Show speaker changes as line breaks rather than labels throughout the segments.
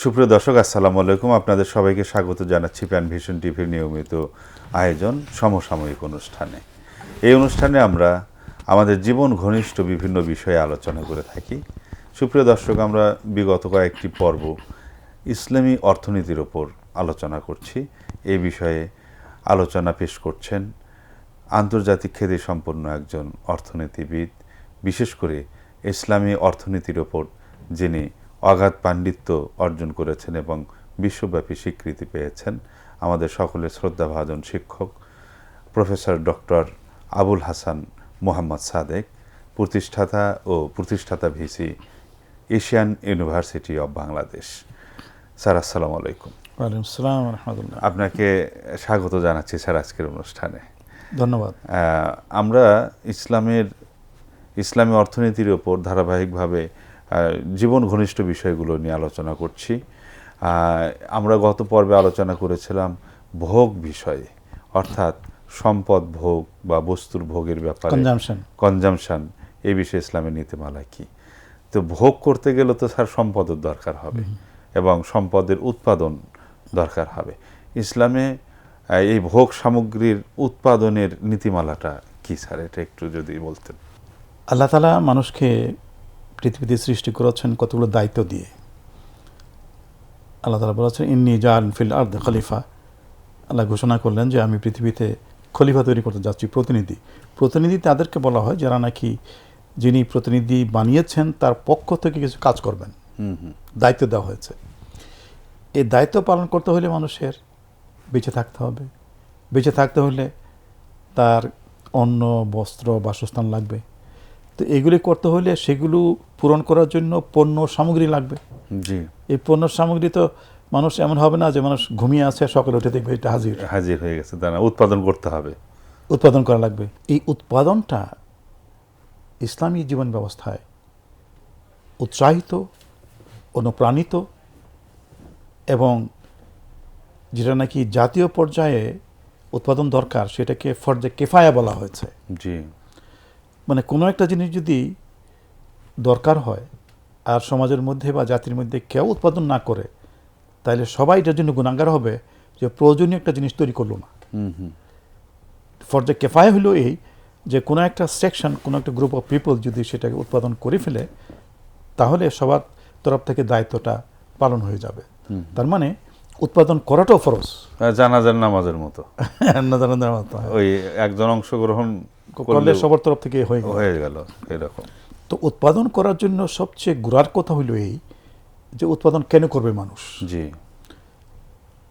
সুপ্রিয় দর্শক, আসসালামু আলাইকুম। আপনাদের সবাইকে স্বাগত জানাচ্ছি প্যান ভিশন টিভির নিয়মিত আয়োজন, সমসাময়িক অনুষ্ঠানে। এই অনুষ্ঠানে আমরা আমাদের জীবন ঘনিষ্ঠ বিভিন্ন বিষয়ে আলোচনা করে থাকি। সুপ্রিয় দর্শক, আমরা বিগত কয়েকটি পর্ব ইসলামী অর্থনীতির ওপর আলোচনা করছি। এই বিষয়ে আলোচনা পেশ করছেন আন্তর্জাতিক খ্যাতি সম্পন্ন একজন অর্থনীতিবিদ, বিশেষ করে ইসলামী অর্থনীতির ওপর যিনি অগাধ পাণ্ডিত্য অর্জন করেছেন এবং বিশ্বব্যাপী স্বীকৃতি পেয়েছেন আমাদের সকলের শ্রদ্ধাভাজন শিক্ষক প্রফেসর ডক্টর আবুল হাসান মোহাম্মদ সাদেক প্রতিষ্ঠাতা ও প্রতিষ্ঠাতা VC Asian University of Bangladesh. Sir আসসালামু আলাইকুম। আপনাকে স্বাগত জানাচ্ছি স্যার আজকের অনুষ্ঠানে।
ধন্যবাদ।
আমরা ইসলামের ইসলামী অর্থনীতির ওপর ধারাবাহিকভাবে জীবন ঘনিষ্ঠ বিষয়গুলো নিয়ে আলোচনা করছি। আমরা গত পর্বে আলোচনা করেছিলাম ভোগ বিষয়ে অর্থাৎ সম্পদ ভোগ বা বস্তুর ভোগের ব্যাপারে।
কনজামশন।
কনজামশন এই বিষয়ে ইসলামের নীতিমালা কি? তো ভোগ করতে গেলে তো স্যার সম্পদের দরকার হবে এবং সম্পদের উৎপাদন দরকার হবে। ইসলামে এই ভোগ সামগ্রীর উৎপাদনের নীতিমালাটা কি স্যার? এটা একটু যদি বলতেন।
আল্লাহ তালা মানুষকে পৃথিবীতে সৃষ্টি করেছেন কতগুলো দায়িত্ব দিয়ে? আল্লাহ তালা বলেছেন ইন্নি জান ফিল আর্দ খলিফা। আল্লাহ ঘোষণা করলেন যে আমি পৃথিবীতে খলিফা তৈরি করতে যাচ্ছি প্রতিনিধি। প্রতিনিধি তাদেরকে বলা হয় যারা নাকি যিনি প্রতিনিধি বানিয়েছেন তার পক্ষ থেকে কিছু কাজ করবেন। দায়িত্ব দেওয়া হয়েছে। এই দায়িত্ব পালন করতে হলে মানুষের বেঁচে থাকতে হবে। বেঁচে থাকতে হলে তার অন্ন বস্ত্র বাসস্থান লাগবে। তো এগুলি করতে হলে সেগুলো পূরণ করার জন্য পণ্য সামগ্রী লাগবে।
জি।
এই পণ্য সামগ্রী তো মানুষ এমন হবে না যে মানুষ ঘুমিয়ে আছে সকালে উঠে দেখবে এটা হাজির।
হাজির হয়ে গেছে তা না উৎপাদন করতে হবে।
উৎপাদন করা লাগবে। এই উৎপাদনটা ইসলামী জীবন ব্যবস্থায় উৎসাহিত অনুপ্রাণিত এবং যেটা নাকি জাতীয় পর্যায়ে উৎপাদন দরকার সেটাকে ফর্জে কেফায়া বলা হয়েছে।
জি।
মানে কোনো একটা জিনিস যদি দরকার হয় আর সমাজের মধ্যে বা জাতির মধ্যে কেউ উৎপাদন না করে তাহলে সবাই এটার জন্য গুণাগার হবে যে প্রয়োজনীয় একটা জিনিস তৈরি করল না।
হুম হুম।
ফর দ্য কেফায় হলো এই যে কোনো একটা সেকশন কোনো একটা গ্রুপ অফ পিপল যদি সেটাকে উৎপাদন করে ফেলে তাহলে সবার তরফ থেকে দায়িত্বটা পালন হয়ে যাবে। তার মানে উৎপাদন করাটাও ফরজ।
জানাজার নামাজের মতো।
নাজারান্দার মতো
ওই একজন অংশগ্রহণ
করলে সবার তরফ থেকে হয়ে গেল।
হয়ে গেল এরকম।
তো উৎপাদন করার জন্য সবচেয়ে গুড়ার কথা হইল এই যে উৎপাদন কেন করবে মানুষ?
জি।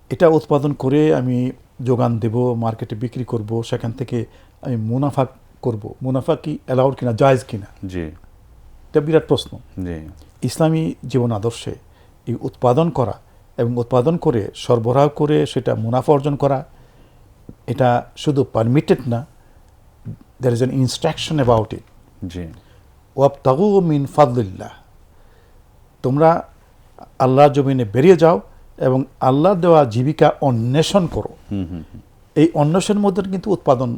এটা উৎপাদন করে আমি যোগান দেব মার্কেটে বিক্রি করব সেখান থেকে আমি মুনাফা করব। মুনাফা কি অ্যালাউড কিনা জায়েজ কিনা?
জি।
এটা বিরাট প্রশ্ন।
জি।
ইসলামী জীবন আদর্শে এই উৎপাদন করা এবং উৎপাদন করে সরবরাহ করে সেটা মুনাফা অর্জন করা এটা শুধু পারমিটেড না there is an instruction about it
জি
ওয়াব তাগু মিন ফাদলিল্লাহ তোমরা আল্লাহর জমিনে বেরিয়ে যাও এবং আল্লাহর দেওয়া জীবিকা অন্বেষণ করো। এই অন্বেষণের মধ্যে কিন্তু উৎপাদন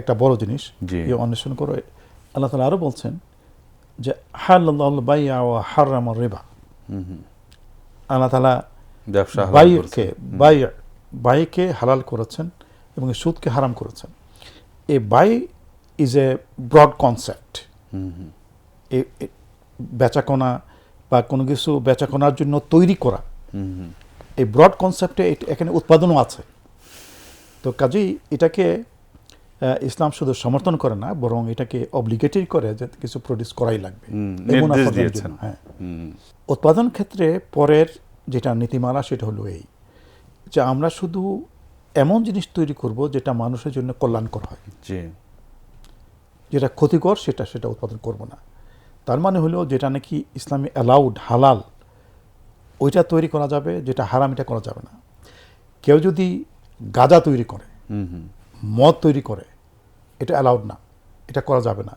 একটা বড় জিনিস। এই অন্বেষণ করো আল্লাহ তালা আরও বলছেন যে হাল্লাহ বাইয়া ও হারাম রেবা। আল্লাহ তালা
ব্যবসা
বাইকে। বাই বাইকে হালাল করেছেন এবং সুদকে হারাম করেছেন a buy is a broad concept
hmm hmm.
এ- এ- বেচাকেনা বা কোনো কিছু বেচাকেনার জন্য তৈরি করা। এই ব্রড কনসেপ্টে এখানে উৎপাদনও আছে। তো কাজেই এটাকে ইসলাম শুধু সমর্থন করে না বরং এটাকে অব্লিগেটরি করে যে কিছু প্রডিউস করাই লাগবে। হ্যাঁ। উৎপাদন ক্ষেত্রে পরের যেটা নীতিমালা সেটা হলো এই যে আমরা শুধু এমন জিনিস তৈরি করব যেটা মানুষের জন্য কল্যাণকর হয়।
জি।
যেটা ক্ষতিকর সেটা সেটা উৎপাদন করব না। তার মানে হলো যেটা নাকি ইসলামে অ্যালাউড হালাল ওইটা তৈরি করা যাবে যেটা হারাম এটা করা যাবে না। কেউ যদি গাঁজা তৈরি করে
হুম হুম।
মদ তৈরি করে এটা অ্যালাউড না এটা করা যাবে না।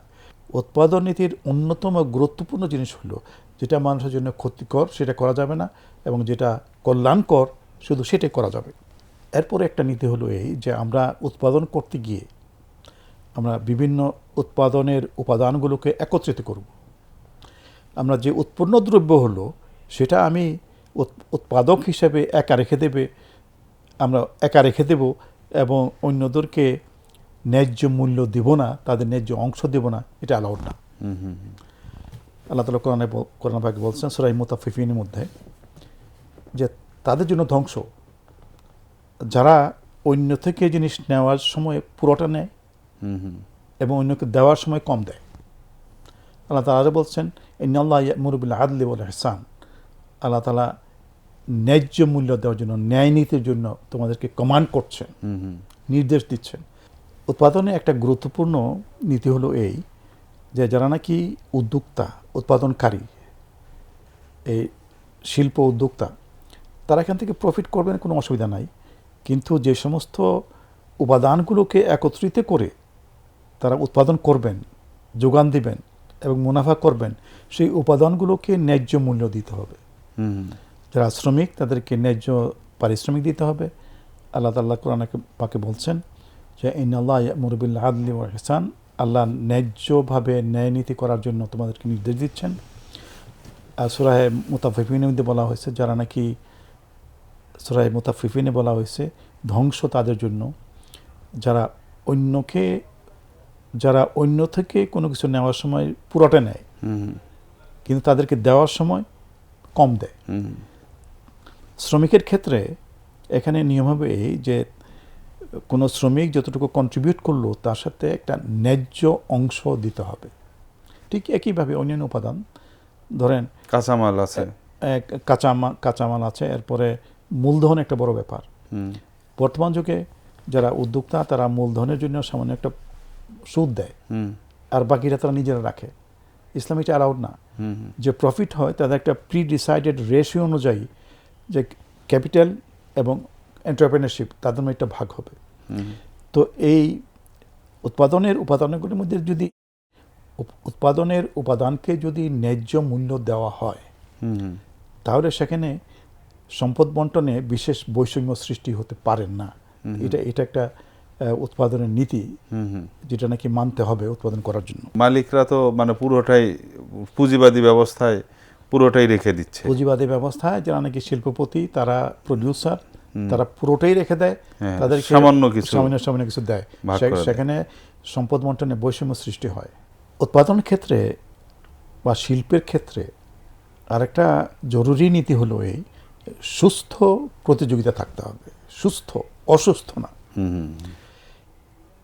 উৎপাদন নীতির অন্যতম গুরুত্বপূর্ণ জিনিস হলো যেটা মানুষের জন্য ক্ষতিকর সেটা করা যাবে না এবং যেটা কল্যাণকর শুধু সেটাই করা যাবে। এরপরে একটা নীতি হলো এই যে আমরা উৎপাদন করতে গিয়ে আমরা বিভিন্ন উৎপাদনের উপাদানগুলোকে একত্রিত করব। আমরা যে উৎপন্ন দ্রব্য হলো সেটা আমি উৎপাদক হিসেবে একা রেখে দেবে আমরা একা রেখে দেব এবং অন্যদেরকে ন্যায্য মূল্য দিব না তাদের ন্যায্য অংশ দেব না এটা অ্যালাউড না।
হুম হুম
আল্লাহ তালা কোরআনে কোরআন পাকে বলছেন সুরাই মুতাফিফিনের মধ্যে যে তাদের জন্য ধ্বংস যারা অন্য থেকে জিনিস নেওয়ার সময় পুরোটা নেয়
হুম হুম।
এবং অন্যকে দেওয়ার সময় কম দেয়। আল্লাহ তালা বলছেন ইন্নআল্লাহ মুরবুল আদলি বলে হেসান আল্লাহ তালা ন্যায্য মূল্য দেওয়ার জন্য ন্যায় নীতির জন্য তোমাদেরকে কমান্ড করছেন
হুম হুম।
নির্দেশ দিচ্ছেন। উৎপাদনে একটা গুরুত্বপূর্ণ নীতি হলো এই যে যারা নাকি উদ্যোক্তা উৎপাদনকারী এই শিল্প উদ্যোক্তা তারা এখান থেকে প্রফিট করবেন কোনো অসুবিধা নাই। কিন্তু যে সমস্ত উপাদানগুলোকে একত্রিত করে তারা উৎপাদন করবেন যোগান দিবেন এবং মুনাফা করবেন সেই উপাদানগুলোকে ন্যায্য মূল্য দিতে হবে। যারা শ্রমিক তাদেরকে ন্যায্য পারিশ্রমিক দিতে হবে। আল্লাহ তাল্লাহ কোরআনকে পাকে বলছেন যে ইন আল্লাহ মুরবিল্লা আদলি ও হেসান আল্লাহ ন্যায্যভাবে ন্যায় নীতি করার জন্য তোমাদেরকে নির্দেশ দিচ্ছেন। আর সুরাহে মুতাফিফিনের মধ্যে বলা হয়েছে যারা নাকি সুরাহে মুতাফিফিনে বলা হয়েছে ধ্বংস তাদের জন্য। যারা অন্যকে যারা অন্য থেকে কোনো কিছু নেওয়ার সময় পুরোটা নেয় কিন্তু তাদেরকে দেওয়ার সময় কম দেয়। শ্রমিকের ক্ষেত্রে এখানে নিয়ম হবে এই যে কোনো শ্রমিক যতটুকু কন্ট্রিবিউট করল তার সাথে একটা ন্যায্য অংশ দিতে হবে। ঠিক একইভাবে অন্যান্য উপাদান ধরেন
কাঁচামাল আছে।
কাঁচামাল কাঁচামাল আছে এরপরে মূলধন একটা বড় ব্যাপার।
হুম।
বর্তমান যুগে যারা উদ্যোক্তা তারা মূলধনের জন্য সামান্য একটা সুদ দেয়। আর বাকিটা তারা নিজেরা রাখে। ইসলাম এটা অ্যালাউড না। যে প্রফিট হয় তাদের একটা প্রি ডিসাইডেড রেশিও অনুযায়ী যে ক্যাপিটাল এবং এন্টারপ্রেনারশিপ তাদের মধ্যে একটা ভাগ হবে। তো এই উৎপাদনের উপাদানগুলির মধ্যে যদি উৎপাদনের উপাদানকে যদি ন্যায্য মূল্য দেওয়া হয় তাহলে সেখানে সম্পদ বন্টনে বিশেষ বৈষম্য সৃষ্টি হতে পারেন না। এটা এটা একটা উৎপাদনের নীতি যেটা নাকি মানতে হবে উৎপাদন করার জন্য।
মালিকরা তো মানে পুরোটাই পুঁজিবাদী ব্যবস্থায় পুরোটাই রেখে দিচ্ছে।
পুঁজিবাদী ব্যবস্থায় যারা নাকি শিল্পপতি তারা প্রডিউসার তারা পুরোটাই রেখে দেয়
হ্যাঁ,
তাদেরকে
সামান্য কিছু
সামান্য সামান্য কিছু দেয়। সেখানে সম্পদ বন্টনে বৈষম্য সৃষ্টি হয়। উৎপাদন ক্ষেত্রে বা শিল্পের ক্ষেত্রে আরেকটা জরুরি নীতি হলো এই সুস্থ প্রতিযোগিতা থাকতে হবে। সুস্থ অসুস্থ না।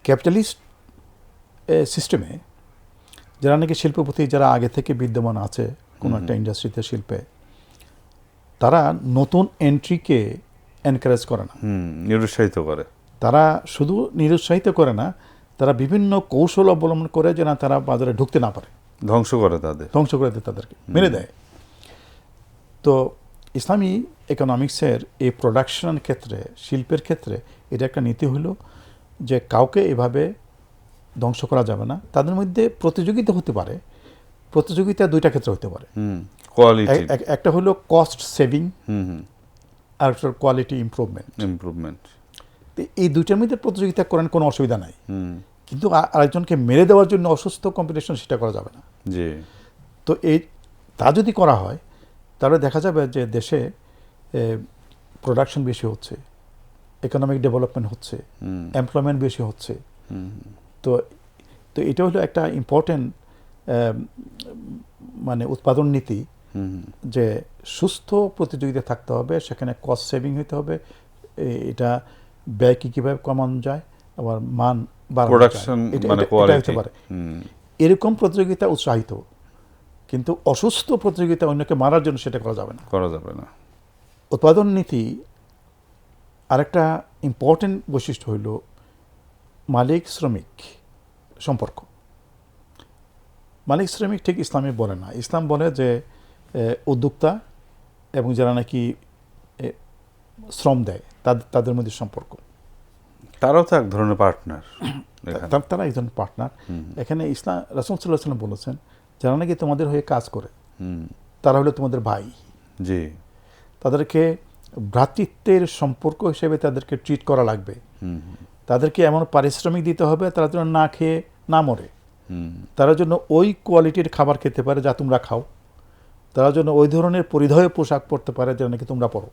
ক্যাপিটালিস্ট সিস্টেমে যারা নাকি শিল্পপতি যারা আগে থেকে বিদ্যমান আছে কোনো একটা ইন্ডাস্ট্রিতে শিল্পে তারা নতুন এন্ট্রিকে এনকারেজ করে না।
নিরুৎসাহিত করে।
তারা শুধু নিরুৎসাহিত করে না তারা বিভিন্ন কৌশল অবলম্বন করে যেন তারা বাজারে ঢুকতে না পারে।
ধ্বংস করে তাদের।
ধ্বংস করে দেয় তাদেরকে মেরে দেয়। তো ইসলামী ইকোনমিক্সের এই প্রোডাকশন ক্ষেত্রে শিল্পের ক্ষেত্রে এটা একটা নীতি হলো যে কাউকে এভাবে ধ্বংস করা যাবে না। তাদের মধ্যে প্রতিযোগিতা হতে পারে। প্রতিযোগিতা দুইটা ক্ষেত্রে হতে পারে। একটা হলো কস্ট সেভিং আর একটা কোয়ালিটি ইমপ্রুভমেন্ট
ইমপ্রুভমেন্ট
এই দুইটার মধ্যে প্রতিযোগিতা করেন কোনো অসুবিধা নাই।
হুম।
কিন্তু আরেকজনকে মেরে দেওয়ার জন্য অসুস্থ কম্পিটিশন সেটা করা যাবে না।
জি।
তো এই তা যদি করা হয় তাহলে দেখা যাবে যে দেশে প্রোডাকশন বেশি হচ্ছে ইকোনমিক ডেভেলপমেন্ট হচ্ছে এমপ্লয়মেন্ট বেশি হচ্ছে। তো তো এটা হলো একটা ইম্পর্টেন্ট মানে উৎপাদন নীতি যে সুস্থ প্রতিযোগিতা থাকতে হবে সেখানে কস্ট সেভিং হতে হবে এটা ব্যয়কে কীভাবে কমানো যায় আবার মান বাড়ানো যায়।
মানে
এরকম প্রতিযোগিতা উৎসাহিত। কিন্তু অসুস্থ প্রতিযোগিতা অন্যকে মারার জন্য সেটা করা যাবে না।
করা যাবে না।
উৎপাদন নীতি আরেকটা ইম্পর্টেন্ট বৈশিষ্ট্য হইল মালিক শ্রমিক সম্পর্ক। মালিক শ্রমিক ঠিক ইসলামে বলে না। ইসলাম বলে যে উদ্যোক্তা এবং যারা নাকি শ্রম দেয় তাদের তাদের মধ্যে সম্পর্ক।
তারাও তো এক ধরনের পার্টনার
তারা একজন পার্টনার এখানে ইসলাম রাসুল সাল্লাহ সাল্লাম বলেছেন যারা নাকি তোমাদের হয়ে কাজ করে তারা হলো তোমাদের ভাই।
জি।
তাদেরকে ভ্রাতৃত্বের সম্পর্ক হিসেবে তাদেরকে ট্রিট করা লাগবে। তাদেরকে এমন পারিশ্রমিক দিতে হবে তারা যেন না খেয়ে না মরে। তারা জন্য ওই কোয়ালিটির খাবার খেতে পারে যা তোমরা খাও। তারা যেন ওই ধরনের পরিধেয় পোশাক পরতে পারে যেটা নাকি তোমরা পরো।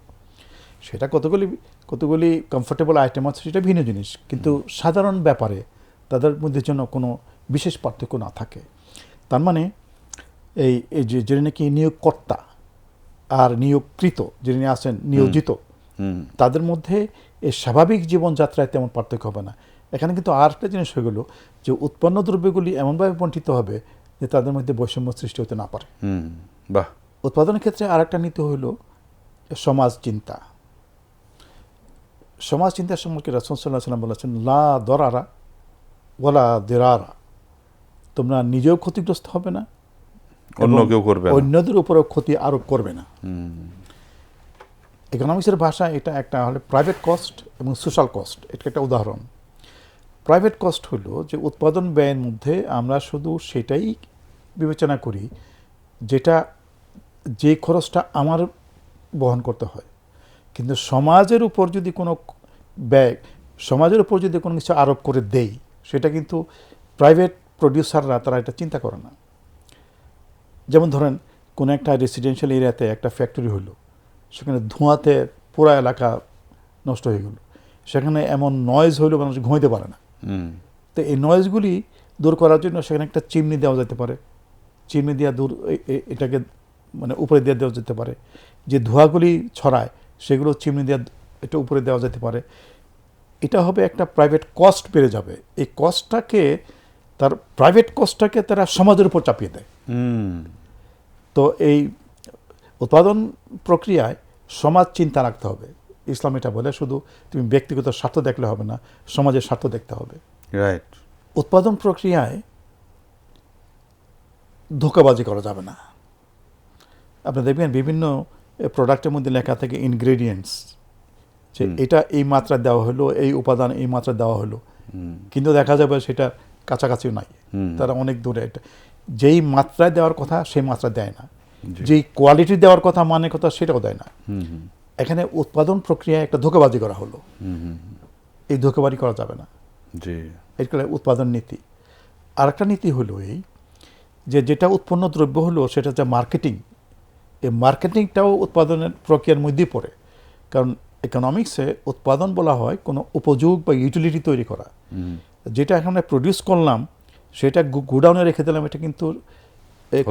সেটা কতগুলি কতগুলি কমফোর্টেবল আইটেম আছে সেটা ভিন্ন জিনিস। কিন্তু সাধারণ ব্যাপারে তাদের মধ্যে যেন কোনো বিশেষ পার্থক্য না থাকে। তার মানে এই এই যে যিনি নাকি নিয়োগকর্তা আর নিয়োগকৃত যিনি আছেন নিয়োজিত তাদের মধ্যে এই স্বাভাবিক জীবনযাত্রায় তেমন পার্থক্য হবে না। এখানে কিন্তু আর একটা জিনিস হয়ে গেল যে উৎপন্ন দ্রব্যগুলি এমনভাবে বণ্টিত হবে যে তাদের মধ্যে বৈষম্য সৃষ্টি হতে না পারে।
বাহ।
উৎপাদনের ক্ষেত্রে আর একটা নীতি হইল সমাজ চিন্তা। সমাজ চিন্তার সম্পর্কে রসুল্লাহ সাল্লাম বলেছেন লা দরারা ওলা দেরারা। তোমরা নিজেও ক্ষতিগ্রস্ত হবে না
অন্য কেউ করবে
অন্যদের উপরেও ক্ষতি আরোপ করবে না।
হুম
ইকোনমিক্সের ভাষা এটা একটা হলে প্রাইভেট কস্ট এবং সোশ্যাল কস্ট এটা একটা উদাহরণ। প্রাইভেট কস্ট হলো যে উৎপাদন ব্যয়ের মধ্যে আমরা শুধু সেটাই বিবেচনা করি যেটা যে খরচটা আমার বহন করতে হয়। কিন্তু সমাজের উপর যদি কোনো ব্যয় সমাজের উপর যদি কোনো কিছু আরোপ করে দেই সেটা কিন্তু প্রাইভেট প্রডিউসাররা তারা এটা চিন্তা করে না। যেমন ধরেন কোনো একটা রেসিডেন্সিয়াল এরিয়াতে একটা ফ্যাক্টরি হলো সেখানে ধোঁয়াতে পুরা এলাকা নষ্ট হয়ে গেল। সেখানে এমন নয়েজ হইল মানুষ ঘুমাইতে পারে না। তো এই নয়েজগুলি দূর করার জন্য সেখানে একটা চিমনি দেওয়া যেতে পারে। চিমনি দেওয়া দূর এটাকে মানে উপরে দিয়ে দেওয়া যেতে পারে। যে ধোঁয়াগুলি ছড়ায় সেগুলো চিমনি দেওয়া এটা উপরে দেওয়া যেতে পারে। এটা হবে একটা প্রাইভেট কস্ট বেড়ে যাবে। এই কস্টটাকে তার প্রাইভেট কস্টটাকে তারা সমাজের উপর চাপিয়ে দেয়।
হুম।
তো এই উৎপাদন প্রক্রিয়ায় সমাজ চিন্তা রাখতে হবে। ইসলাম এটা বলে শুধু তুমি ব্যক্তিগত স্বার্থ দেখলে হবে না সমাজের স্বার্থ দেখতে হবে।
রাইট
উৎপাদন প্রক্রিয়ায় ধোকাবাজি করা যাবে না। আপনি দেখবেন বিভিন্ন প্রোডাক্টের মধ্যে লেখা থাকে ইনগ্রেডিয়েন্টস যে এটা এই মাত্রা দেওয়া হলো এই উপাদান এই মাত্রা দেওয়া হলো। কিন্তু দেখা যাবে সেটা কাছাকাছিও নাই। তারা অনেক দূরে এটা যেই মাত্রায় দেওয়ার কথা সেই মাত্রা দেয় না। যেই কোয়ালিটি দেওয়ার কথা মানে কথা সেটাও দেয় না। এখানে উৎপাদন প্রক্রিয়ায় একটা ধোকাবাজি করা হলো। এই ধোকাবাজি করা যাবে না।
জি।
এটা উৎপাদন নীতি। আর একটা নীতি হলো এই যে যেটা উৎপন্ন দ্রব্য হলো সেটা হচ্ছে মার্কেটিং এই মার্কেটিংটাও উৎপাদনের প্রক্রিয়ার মধ্যেই পড়ে। কারণ ইকোনমিক্সে উৎপাদন বলা হয় কোনো উপযোগ বা ইউটিলিটি তৈরি করা। যেটা এখানে প্রডিউস করলাম সেটা গোডাউনে রেখে দিলাম এটা কিন্তু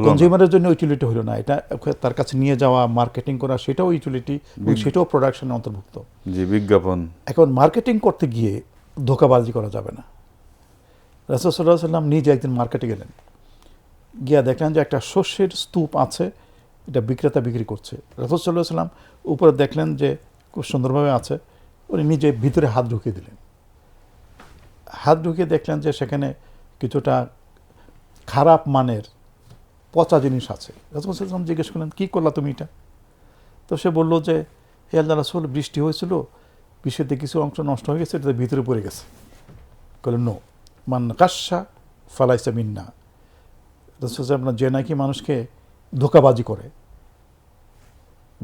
কনজিউমারের জন্য ইউটিলিটি হলো না। এটা তার কাছে নিয়ে যাওয়া মার্কেটিং করা সেটাও ইউটিলিটি সেটাও প্রোডাকশনের অন্তর্ভুক্ত।
জি বিজ্ঞাপন।
এখন মার্কেটিং করতে গিয়ে ধোকাবাজি করা যাবে না। রাসুসাল্লাহ সাল্লাম নিজে একদিন মার্কেটে গেলেন। গিয়া দেখলেন যে একটা শস্যের স্তূপ আছে এটা বিক্রেতা বিক্রি করছে। রাসুসাল্লাহ সাল্লাম উপরে দেখলেন যে খুব সুন্দরভাবে আছে উনি নিজে ভিতরে হাত ঢুকিয়ে দিলেন। হাত ঢুকিয়ে দেখলেন যে সেখানে কিছুটা খারাপ মানের পচা জিনিস আছে। রাসুসাল্লাম জিজ্ঞেস করলেন কী করলা তুমি এটা? তো সে বলল যে হে আল্লাহ রাসুল বৃষ্টি হয়েছিল বৃষ্টিতে কিছু অংশ নষ্ট হয়ে গেছে এটা ভিতরে পড়ে গেছে। বলে নো মান কাশা ফালাইসা মিন্না। রসুল আপনার যে নাকি মানুষকে ধোকাবাজি করে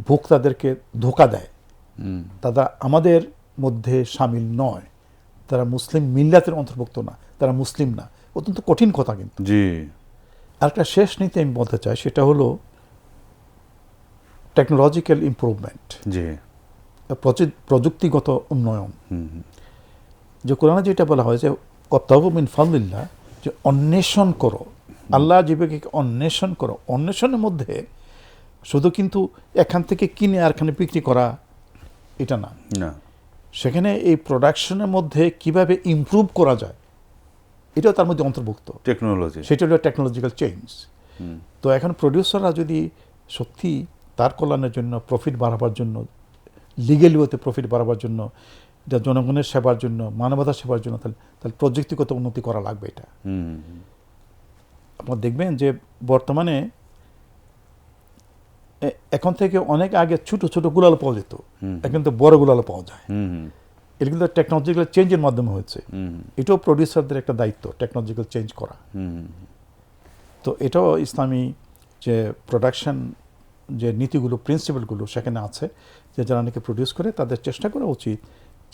ভোক্তাদেরকে ধোকা দেয় তারা আমাদের মধ্যে সামিল নয়। তারা মুসলিম মিল্লাতের অন্তর্ভুক্ত না তারা মুসলিম না। অত্যন্ত কঠিন কথা কিন্তু।
জি।
আর একটা শেষ নীতি আমি বলতে চাই সেটা হলো টেকনোলজিক্যাল ইম্প্রুভমেন্ট
জি।
প্রযুক্তিগত উন্নয়ন। যে কোরআনে যেটা বলা হয় যে কর্তব্য মিন যে অন্বেষণ করো। আল্লাহ জীবকে অন্বেষণ করো। অন্বেষণের মধ্যে শুধু কিন্তু এখান থেকে কিনে আর এখানে বিক্রি করা এটা না।
না।
সেখানে এই প্রোডাকশনের মধ্যে কীভাবে ইমপ্রুভ করা যায় এটাও তার মধ্যে অন্তর্ভুক্ত।
টেকনোলজি
সেটা হলো টেকনোলজিক্যাল চেঞ্জ তো এখন প্রডিউসাররা যদি সত্যি তার কল্যাণের জন্য প্রফিট বাড়াবার জন্য লিগেলি হতে প্রফিট বাড়াবার জন্য এটা জনগণের সেবার জন্য মানবতার সেবার জন্য তাহলে তাহলে প্রযুক্তিগত উন্নতি করা লাগবে এটা।
হুম।
দেখবেন যে বর্তমানে এখন থেকে অনেক আগে ছোট ছোট গুলালো পাওয়া যেত। এখন তো বড় গুলালো পাওয়া যায়। এটা কিন্তু টেকনোলজিক্যাল চেঞ্জের মাধ্যমে হয়েছে। এটাও প্রডিউসারদের একটা দায়িত্ব টেকনোলজিক্যাল চেঞ্জ করা।
হুম।
তো এটাও ইসলামী যে প্রোডাকশন যে নীতিগুলো প্রিন্সিপালগুলো সেখানে আছে যে যারা নাকি প্রডিউস করে তাদের চেষ্টা করা উচিত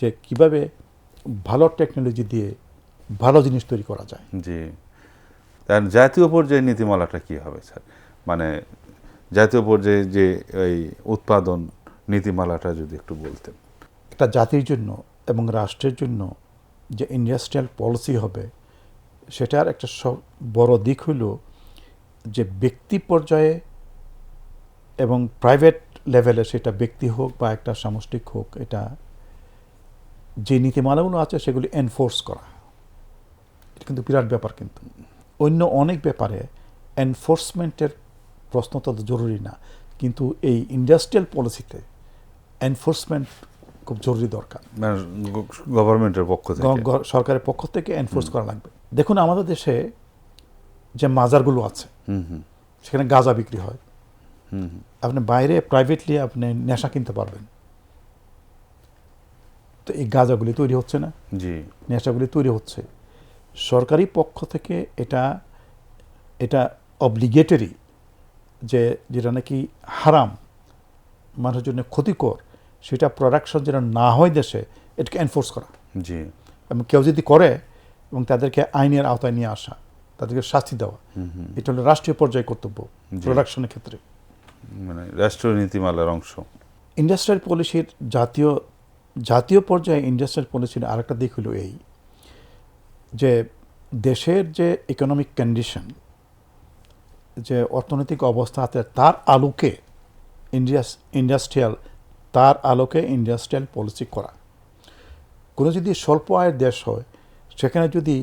যে কীভাবে ভালো টেকনোলজি দিয়ে ভালো জিনিস তৈরি করা যায়।
জি। তার জাতীয় পর্যায়ে নীতিমালাটা কি হবে স্যার? মানে জাতীয় পর্যায়ে যে এই উৎপাদন নীতিমালাটা যদি একটু বলতেন।
একটা জাতির জন্য এবং রাষ্ট্রের জন্য যে ইন্ডাস্ট্রিয়াল পলিসি হবে, সেটার একটা সব বড় দিক হলো যে ব্যক্তি পর্যায়ে এবং প্রাইভেট লেভেলে সেটা ব্যক্তি হোক বা একটা সামষ্টিক হোক, এটা যে নীতিমালাগুলো আছে সেগুলি এনফোর্স করা। এটা কিন্তু বিরাট ব্যাপার কিন্তু। অন্য অনেক ব্যাপারে এনফোর্সমেন্টের প্রশ্ন তত জরুরি না, কিন্তু এই ইন্ডাস্ট্রিয়াল পলিসিতে এনফোর্সমেন্ট খুব জরুরি দরকার।
মানে গভর্নমেন্টের পক্ষ থেকে।
সরকারের পক্ষ থেকে এনফোর্স করা লাগবে। দেখুন আমাদের দেশে যে মাজারগুলো আছে
হুম হুম।
সেখানে গাঁজা বিক্রি হয়। আপনি বাইরে প্রাইভেটলি আপনি নেশা কিনতে পারবেন। তো এই গাঁজাগুলি তৈরি হচ্ছে না।
জি।
নেশাগুলি তৈরি হচ্ছে। সরকারি পক্ষ থেকে এটা এটা অব্লিগেটরি যে যেটা নাকি হারাম মানুষের জন্য ক্ষতিকর সেটা প্রোডাকশন যেন না হয় দেশে এটাকে এনফোর্স করা।
জি।
এবং কেউ যদি করে এবং তাদেরকে আইনের আওতায় নিয়ে আসা তাদেরকে শাস্তি দেওয়া এটা হলো রাষ্ট্রীয় পর্যায়ে কর্তব্য প্রোডাকশনের ক্ষেত্রে।
মানে রাষ্ট্রীয় নীতিমালার অংশ।
ইন্ডাস্ট্রিয়াল পলিসির জাতীয় জাতীয় পর্যায়ে ইন্ডাস্ট্রিয়াল পলিসির আরেকটা দিক হলো এই যে দেশের যে ইকোনমিক কন্ডিশন যে অর্থনৈতিক অবস্থা আছে তার আলোকে ইন্ডিয়াস ইন্ডাস্ট্রিয়াল তার আলোকে ইন্ডাস্ট্রিয়াল পলিসি করা। কোনো যদি স্বল্প আয়ের দেশ হয় সেখানে যদি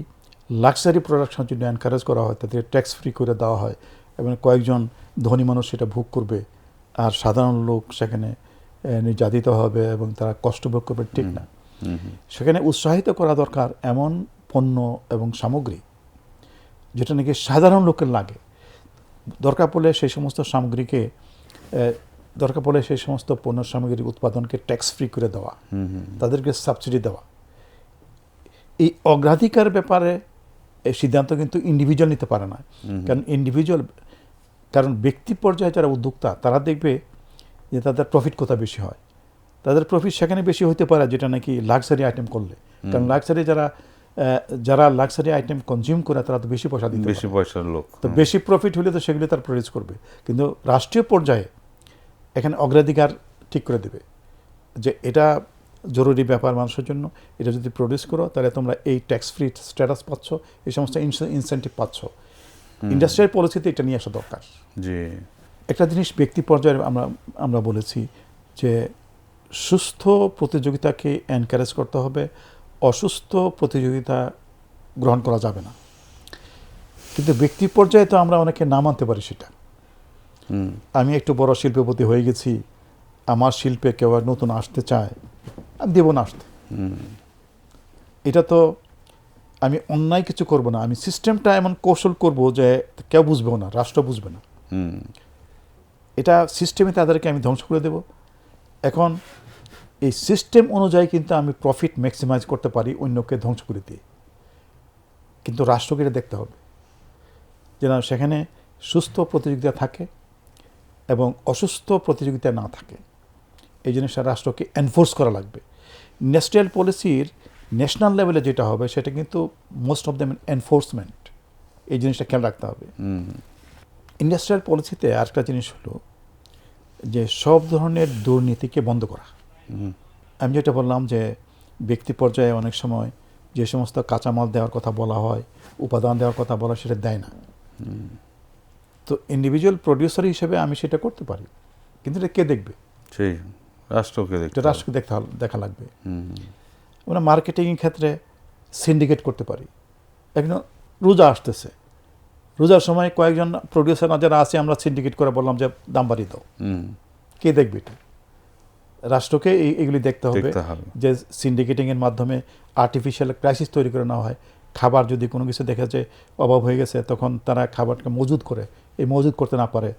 লাক্সারি প্রোডাকশন যদি এনকারেজ করা হয় তাদের ট্যাক্স ফ্রি করে দেওয়া হয় এবং কয়েকজন ধনী মানুষ সেটা ভোগ করবে আর সাধারণ লোক সেখানে নির্যাতিত হবে এবং তারা কষ্ট ভোগ করবে ঠিক না। সেখানে উৎসাহিত করা দরকার এমন পণ্য এবং সামগ্রী যেটা নাকি সাধারণ লোকের লাগে। দরকার পড়লে সেই সমস্ত সামগ্রীকে দরকার পড়লে সেই সমস্ত পণ্য সামগ্রীর উৎপাদনকে ট্যাক্স ফ্রি করে দেওয়া। তাদেরকে সাবসিডি দেওয়া। এই অগ্রাধিকার ব্যাপারে এই সিদ্ধান্ত কিন্তু ইন্ডিভিজুয়াল নিতে পারে না। কারণ ইন্ডিভিজুয়াল কারণ ব্যক্তি পর্যায়ে যারা উদ্যোক্তা তারা দেখবে যে তাদের প্রফিট কোথায় বেশি হয়। তাদের প্রফিট সেখানে বেশি হতে পারে যেটা নাকি লাক্সারি আইটেম করলে। কারণ লাক্সারি যারা যারা লাক্সারি আইটেম কনজিউম করে তারা তো বেশি পয়সা দিতে
বেশি পয়সার লোক।
তো বেশি প্রফিট হলে তো সেগুলি তার প্রডিউস করবে। কিন্তু রাষ্ট্রীয় পর্যায়ে এখানে অগ্রাধিকার ঠিক করে দেবে। যে এটা জরুরি ব্যাপার মানুষের জন্য এটা যদি প্রডিউস করো তাহলে তোমরা এই ট্যাক্স ফ্রি স্ট্যাটাস পাচ্ছ এই সমস্ত ইনসেন্টিভ পাচ্ছ। ইন্ডাস্ট্রিয়াল পলিসিতে এটা নিয়ে আসা দরকার।
জি।
একটা জিনিস ব্যক্তি পর্যায়ে আমরা আমরা বলেছি যে সুস্থ প্রতিযোগিতাকে এনকারেজ করতে হবে অসুস্থ প্রতিযোগিতা গ্রহণ করা যাবে না। কিন্তু ব্যক্তি পর্যায়ে তো আমরা অনেকে না মানতে পারি সেটা। আমি একটু বড় শিল্পপতি হয়ে গেছি, আমার শিল্পে কেউ আর নতুন আসতে চায়, আমি দেবো না আসতে। এটা তো আমি অন্যায় কিছু করব না, আমি সিস্টেমটা এমন কৌশল করব যে কেউ বুঝবেও না, রাষ্ট্র বুঝবে না। এটা সিস্টেমে তাদেরকে আমি ধ্বংস করে দেব। এখন এই সিস্টেম অনুযায়ী কিন্তু আমি প্রফিট ম্যাক্সিমাইজ করতে পারি অন্যকে ধ্বংস করে দিয়ে। কিন্তু রাষ্ট্রকে এটা দেখতে হবে। যেন সেখানে সুস্থ প্রতিযোগিতা থাকে এবং অসুস্থ প্রতিযোগিতা না থাকে। এই জিনিসটা রাষ্ট্রকে এনফোর্স করা লাগবে। ন্যাশনাল পলিসির ন্যাশনাল লেভেলে যেটা হবে সেটা কিন্তু মোস্ট অফ দ্যাম এনফোর্সমেন্ট এই জিনিসটা খেয়াল রাখতে হবে। ইন্ডাস্ট্রিয়াল পলিসিতে আরেকটা জিনিস হলো যে সব ধরনের দুর্নীতিকে বন্ধ করা। আমি যেটা বললাম যে ব্যক্তি পর্যায়ে অনেক সময় যে সমস্ত কাঁচামাল দেওয়ার কথা বলা হয় উপাদান দেওয়ার কথা বলা হয়, সেটা দেয় না। তো ইন্ডিভিজুয়াল প্রডিউসার হিসেবে আমি সেটা করতে পারি। কিন্তু এটা কে দেখবে?
সেই রাষ্ট্রকে দেখতে
রাষ্ট্রকে দেখতে দেখা লাগবে। আমরা মার্কেটিংয়ের ক্ষেত্রে সিন্ডিকেট করতে পারি। এখন রোজা আসতেছে। রোজার সময় কয়েকজন প্রডিউসার যারা আছে আমরা সিন্ডিকেট করে বললাম যে দাম বাড়িয়ে দাও।
হুম।
কে দেখবে এটা? রাষ্ট্রকে এই এগুলি দেখতে হবে
দেখতে হবে।
যে সিন্ডিকেটিংয়ের মাধ্যমে আর্টিফিশিয়াল ক্রাইসিস তৈরি করে নেওয়া হয়। খাবার যদি কোনো কিছু দেখা যায় অভাব হয়ে গেছে তখন তারা খাবারকে মজুদ করে। এই মজুদ করতে না পারে।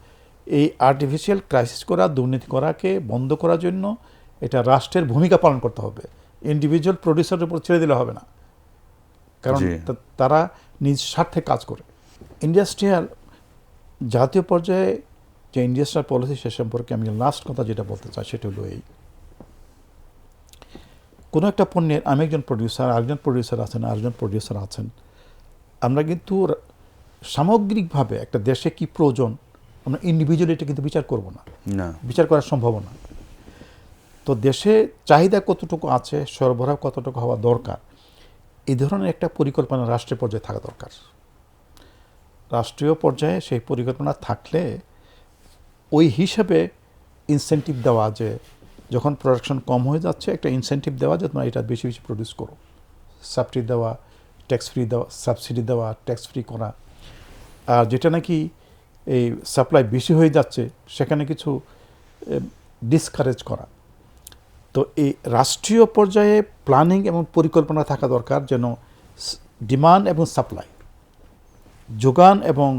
এই আর্টিফিশিয়াল ক্রাইসিস করা দুর্নীতি করাকে বন্ধ করার জন্য এটা রাষ্ট্রের ভূমিকা পালন করতে হবে। ইন্ডিভিজুয়াল প্রডিউসারের উপর ছেড়ে দিলে হবে না। কারণ তারা নিজ স্বার্থে কাজ করে। ইন্ডাস্ট্রিয়াল জাতীয় পর্যায়ে যে ইন্ডাস্ট্রিয়াল পলিসি সে সম্পর্কে আমি লাস্ট কথা যেটা বলতে চাই সেটা হলো এই। কোনো একটা পণ্যের আমি একজন প্রডিউসার আরেকজন প্রডিউসার আছেন আরেকজন প্রডিউসার আছেন। আমরা কিন্তু সামগ্রিকভাবে একটা দেশে কি প্রয়োজন আমরা ইন্ডিভিজুয়ালি এটা কিন্তু বিচার করব না। বিচার করা সম্ভব না। তো দেশে চাহিদা কতটুকু আছে সরবরাহ কতটুকু হওয়া দরকার এই ধরনের একটা পরিকল্পনা রাষ্ট্রীয় পর্যায়ে থাকা দরকার। রাষ্ট্রীয় পর্যায়ে সেই পরিকল্পনা থাকলে ওই হিসাবে ইনসেন্টিভ দেওয়া যে যখন প্রোডাকশন কম হয়ে যাচ্ছে, একটা ইনসেন্টিভ দেওয়া যে তোমরা এটা বেশি বেশি প্রডিউস করো। সাবসিডি দেওয়া ট্যাক্স ফ্রি দেওয়া সাবসিডি দেওয়া ট্যাক্স ফ্রি করা। আর যেটা নাকি এই সাপ্লাই বেশি হয়ে যাচ্ছে, সেখানে কিছু ডিসকারেজ করা। তো এই রাষ্ট্রীয় পর্যায়ে প্ল্যানিং এবং পরিকল্পনা থাকা দরকার যেন ডিমান্ড এবং সাপ্লাই যোগান এবং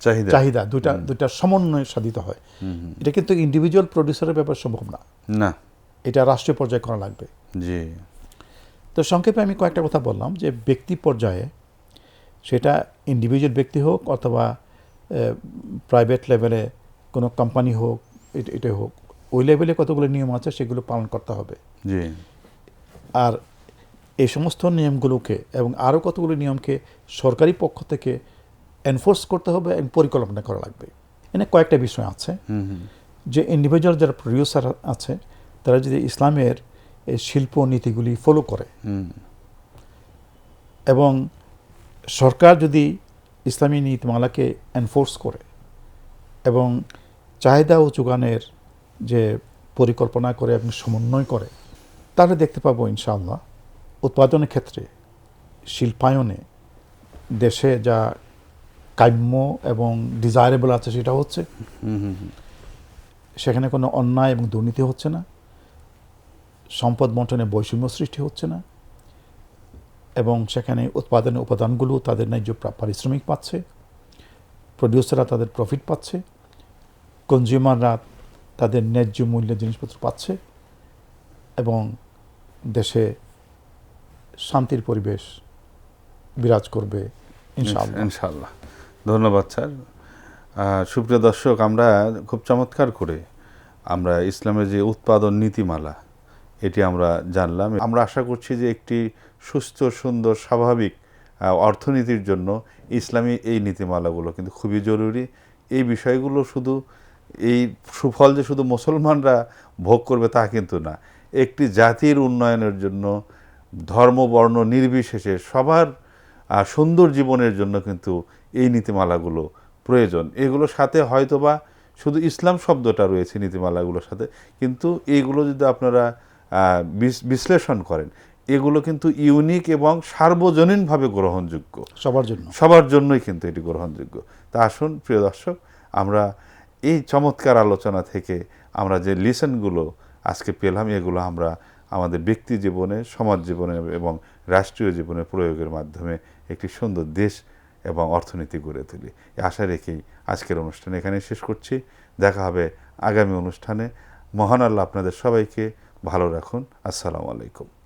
চাহিদা।
চাহিদা দুইটা দুইটা সমন্বয়ে সাধিত হয়। এটা কিন্তু ইন্ডিভিজুয়াল প্রডিউসারের ব্যাপার সম্ভব না।
না।
এটা রাষ্ট্রীয় পর্যায়ে করা লাগবে।
জি।
তো সংক্ষেপে আমি কয়েকটা কথা বললাম যে ব্যক্তি পর্যায়ে সেটা ইন্ডিভিজুয়াল ব্যক্তি হোক অথবা প্রাইভেট লেভেলে কোনো কোম্পানি হোক এটা হোক ওই লেভেলে কতগুলো নিয়ম আছে সেগুলো পালন করতে হবে।
জি।
আর এই সমস্ত নিয়মগুলোকে এবং আরও কতগুলো নিয়মকে সরকারি পক্ষ থেকে এনফোর্স করতে হবে এবং পরিকল্পনা করা লাগবে। এনে কয়েকটা বিষয় আছে। যে ইন্ডিভিজুয়াল যারা প্রডিউসার আছে তারা যদি ইসলামের এই শিল্প নীতিগুলি ফলো করে এবং সরকার যদি ইসলামী নীতিমালাকে এনফোর্স করে এবং চাহিদা ও যোগানের যে পরিকল্পনা করে এবং সমন্বয় করে তাহলে দেখতে পাবো ইনশাআল্লাহ উৎপাদনের ক্ষেত্রে শিল্পায়নে দেশে যা কাম্য এবং ডিজায়ারেবল আছে সেটা হচ্ছে। সেখানে কোনো অন্যায় এবং দুর্নীতি হচ্ছে না সম্পদ বন্টনে বৈষম্য সৃষ্টি হচ্ছে না এবং সেখানে উৎপাদনের উপাদানগুলো তাদের ন্যায্য পারিশ্রমিক পাচ্ছে প্রডিউসাররা তাদের প্রফিট পাচ্ছে কনজিউমাররা তাদের ন্যায্য মূল্যের জিনিসপত্র পাচ্ছে এবং দেশে শান্তির পরিবেশ বিরাজ করবে ইনশাআল্লাহ
ইনশাআল্লাহ ধন্যবাদ, স্যার। সুপ্রিয় দর্শক, আমরা খুব চমৎকার করে আমরা ইসলামের যে উৎপাদন নীতিমালা, এটি আমরা জানলাম। আমরা আশা করছি যে একটি সুস্থ, সুন্দর, স্বাভাবিক অর্থনীতির জন্য ইসলামী এই নীতিমালাগুলো কিন্তু খুবই জরুরি। এই বিষয়গুলো শুধু, এই সুফল যে শুধু মুসলমানরা ভোগ করবে তা কিন্তু না। একটি জাতির উন্নয়নের জন্য ধর্ম, বর্ণ নির্বিশেষে সবার সুন্দর জীবনের জন্য কিন্তু এই নীতিমালাগুলো প্রয়োজন। এগুলোর সাথে হয়তোবা শুধু ইসলাম শব্দটা রয়েছে নীতিমালাগুলোর সাথে কিন্তু এইগুলো যদি আপনারা বিশ্লেষণ করেন এগুলো কিন্তু ইউনিক এবং সার্বজনীনভাবে গ্রহণযোগ্য।
সবার জন্য।
সবার জন্যই কিন্তু এটি গ্রহণযোগ্য। তা আসুন প্রিয় দর্শক আমরা এই চমৎকার আলোচনা থেকে আমরা যে লিসনগুলো আজকে পেলাম এগুলো আমরা আমাদের ব্যক্তি জীবনে সমাজ জীবনে এবং রাষ্ট্রীয় জীবনে প্রয়োগের মাধ্যমে একটি সুন্দর দেশ এবং অর্থনীতি গড়ে তুলি। এই আশা রেখেই আজকের অনুষ্ঠান এখানে শেষ করছি। দেখা হবে আগামী অনুষ্ঠানে। মহান আল্লাহ আপনাদের সবাইকে ভালো রাখুন। আসসালামু আলাইকুম।